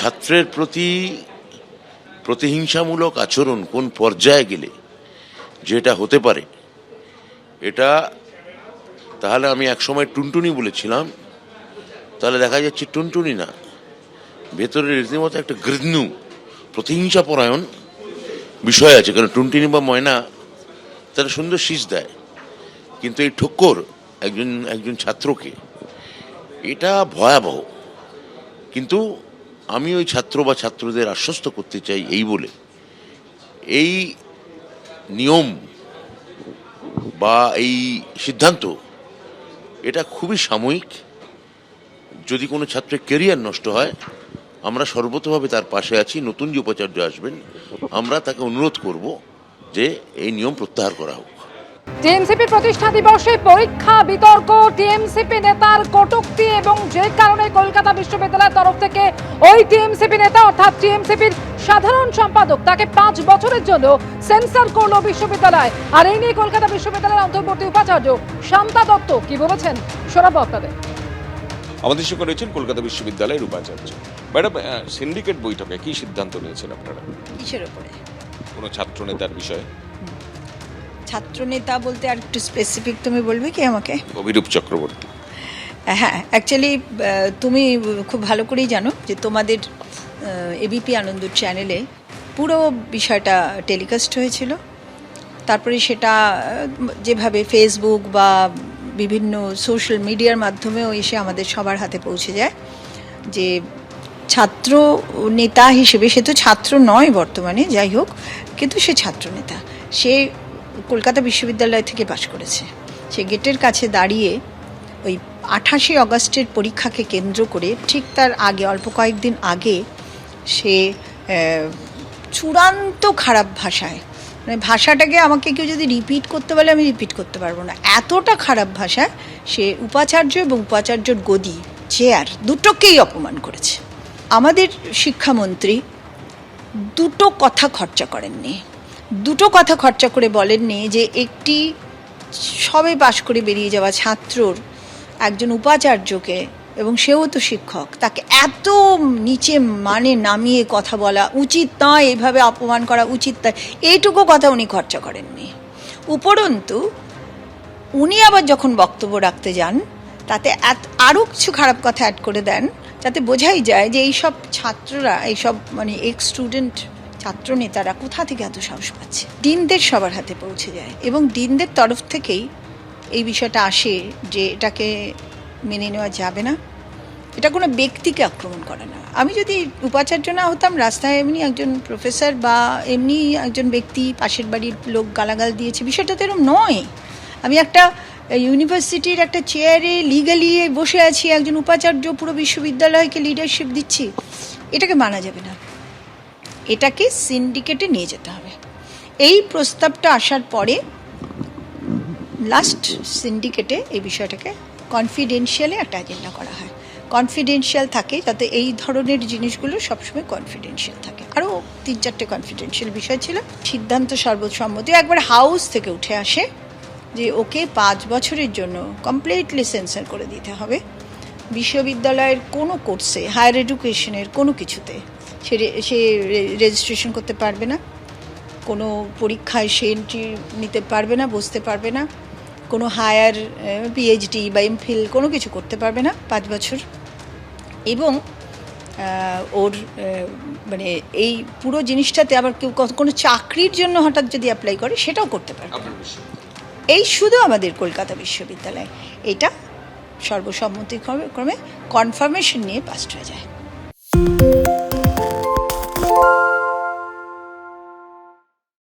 ছাত্রের প্রতি প্রতিহিংসামূলক আচরণ কোন পর্যায়ে গেলে যেটা হতে পারে, এটা তাহলে আমি একসময় টুনটুনি বলেছিলাম, তাহলে দেখা যাচ্ছে টুনটুনি না। ভেতরে রীতিমতো একটা গৃহণু প্রতিহিংসা পরায়ণ বিষয় আছে। কারণ টুনটুনি বা ময়না তারা সুন্দর শীষ দেয়, কিন্তু এই ঠক্কর একজন একজন ছাত্রকে, এটা ভয়াবহ। কিন্তু আমি ওই ছাত্র বা ছাত্রদের আশ্বস্ত করতে চাই এই বলে। এই নিয়ম বা এই সিদ্ধান্ত, এটা খুবই সাময়িক। যদি কোনো ছাত্রের কেরিয়ার নষ্ট হয়, আমরা সর্বতভাবে তার পাশে আছি, নতুন যে উপাচার্য আসবেন, আমরা তাকে অনুরোধ করব যে এই নিয়ম প্রত্যাহার করা হোক। টিএমসিপি প্রতিষ্ঠা দিবসে পরীক্ষা বিতর্ক টিএমসিপি নেতার কটুক্তি এবং যে কারণে কলকাতা বিশ্ববিদ্যালয়ের তরফ থেকে ওই টিএমসিপি নেতা অর্থাৎ টিএমসিপির সাধারণ সম্পাদক তাকে পাঁচ বছরের জন্য সেন্সার করল বিশ্ববিদ্যালয়। আর এই নিয়ে কলকাতা বিশ্ববিদ্যালয়ের অন্তর্বর্তী উপাচার্য শান্তা দত্ত কি বলেছেন শোনাবো আপনাদের। আমাদের সঙ্গে রয়েছেন কলকাতা বিশ্ববিদ্যালয়ের উপাচার্য। ম্যাডাম সিন্ডিকেট বৈঠকে কি সিদ্ধান্ত নিয়েছেন আপনারা? কিসের ওপরে কোনো ছাত্র নেতার বিষয়ে? ছাত্রনেতা বলতে আর একটু স্পেসিফিক তুমি বলবে কি আমাকে? অভিরূপ চক্রবর্তী। হ্যাঁ অ্যাকচুয়ালি তুমি খুব ভালো করেই জানো যে তোমাদের এবিপি আনন্দ চ্যানেলে পুরো বিষয়টা টেলিকাস্ট হয়েছিল। তারপরে সেটা যেভাবে ফেসবুক বা বিভিন্ন সোশ্যাল মিডিয়ার মাধ্যমেও এসে আমাদের সবার হাতে পৌঁছে যায় যে ছাত্র নেতা হিসেবে সে তো ছাত্র নয় বর্তমানে যাই হোক কিন্তু সে ছাত্র নেতা। সে কলকাতা বিশ্ববিদ্যালয় থেকে পাশ করেছে। সে গেটের কাছে দাঁড়িয়ে ওই আঠাশে অগস্টের পরীক্ষাকে কেন্দ্র করে ঠিক তার আগে, অল্প কয়েকদিন আগে সে চূড়ান্ত খারাপ ভাষায় মানে ভাষাটাকে আমাকে কেউ যদি রিপিট করতে বলে, আমি রিপিট করতে পারব না। এতটা খারাপ ভাষায় সে উপাচার্য এবং উপাচার্যর গদি চেয়ার দুটোকেই অপমান করেছে। আমাদের শিক্ষামন্ত্রী দুটো কথা খরচা করেননি। দুটো কথা খরচা করে বলেননি যে একটি সবে পাশ করে বেরিয়ে যাওয়া ছাত্রর একজন উপাচার্যকে, এবং সেও তো শিক্ষক, তাকে এত নিচে মানে নামিয়ে কথা বলা উচিত নয় এইভাবে অপমান করা উচিত নয়, এইটুকু কথা উনি খরচা করেননি। উপরন্তু, উনি আবার যখন বক্তব্য রাখতে যান, তাতে এত, আরও কিছু খারাপ কথা অ্যাড করে দেন, যাতে বোঝাই যায় যে এইসব ছাত্ররা, এইসব মানে এক্স স্টুডেন্ট ছাত্র নেতারা কোথা থেকে এত সাহস পাচ্ছে? ডিনদের সবার হাতে পৌঁছে যায় এবং ডিনদের তরফ থেকেই এই বিষয়টা আসে যে এটাকে মেনে নেওয়া যাবে না। এটা কোনো ব্যক্তিকে আক্রমণ করে না। আমি যদি উপাচার্য না হতাম, রাস্তায় এমনি একজন প্রফেসর বা এমনি একজন ব্যক্তি পাশের বাড়ির লোক গালাগাল দিয়েছে, বিষয়টা তো এরকম নয়। আমি একটা ইউনিভার্সিটির একটা চেয়ারে লিগালি বসে আছি, একজন উপাচার্য পুরো বিশ্ববিদ্যালয়কে লিডারশিপ দিচ্ছি, এটাকে মানা যাবে না। এটাকে সিন্ডিকেটে নিয়ে যেতে হবে। এই প্রস্তাবটা আসার পরে লাস্ট সিন্ডিকেটে এই বিষয়টাকে কনফিডেন্সিয়ালি একটা এজেন্ডা করা হয়। কনফিডেন্সিয়াল থাকে যাতে এই ধরনের জিনিসগুলো সবসময় কনফিডেন্সিয়াল থাকে। আরও তিন চারটে কনফিডেন্সিয়াল বিষয় ছিল। সিদ্ধান্ত সর্বসম্মতি। একবার হাউস থেকে উঠে আসে যে ওকে পাঁচ বছরের জন্য কমপ্লিটলি সেন্সার করে দিতে হবে। বিশ্ববিদ্যালয়ের কোনো কোর্সে হায়ার এডুকেশনের কোনো কিছুতে সে সে রেজিস্ট্রেশন করতে পারবে না। কোনো পরীক্ষায় সে এন্ট্রি নিতে পারবে না বসতে পারবে না। কোনো হায়ার পিএইচডি বা এমফিল কোনো কিছু করতে পারবে না পাঁচ বছর। এবং ওর মানে এই পুরো জিনিসটাতে আবার কেউ কোনো চাকরির জন্য হঠাৎ যদি অ্যাপ্লাই করে সেটাও করতে পারবে এই শুধু আমাদের কলকাতা বিশ্ববিদ্যালয়। এটা সর্বসম্মতিক্রমে ক্রমে কনফার্মেশন নিয়ে পাস্ট হয়ে যায়।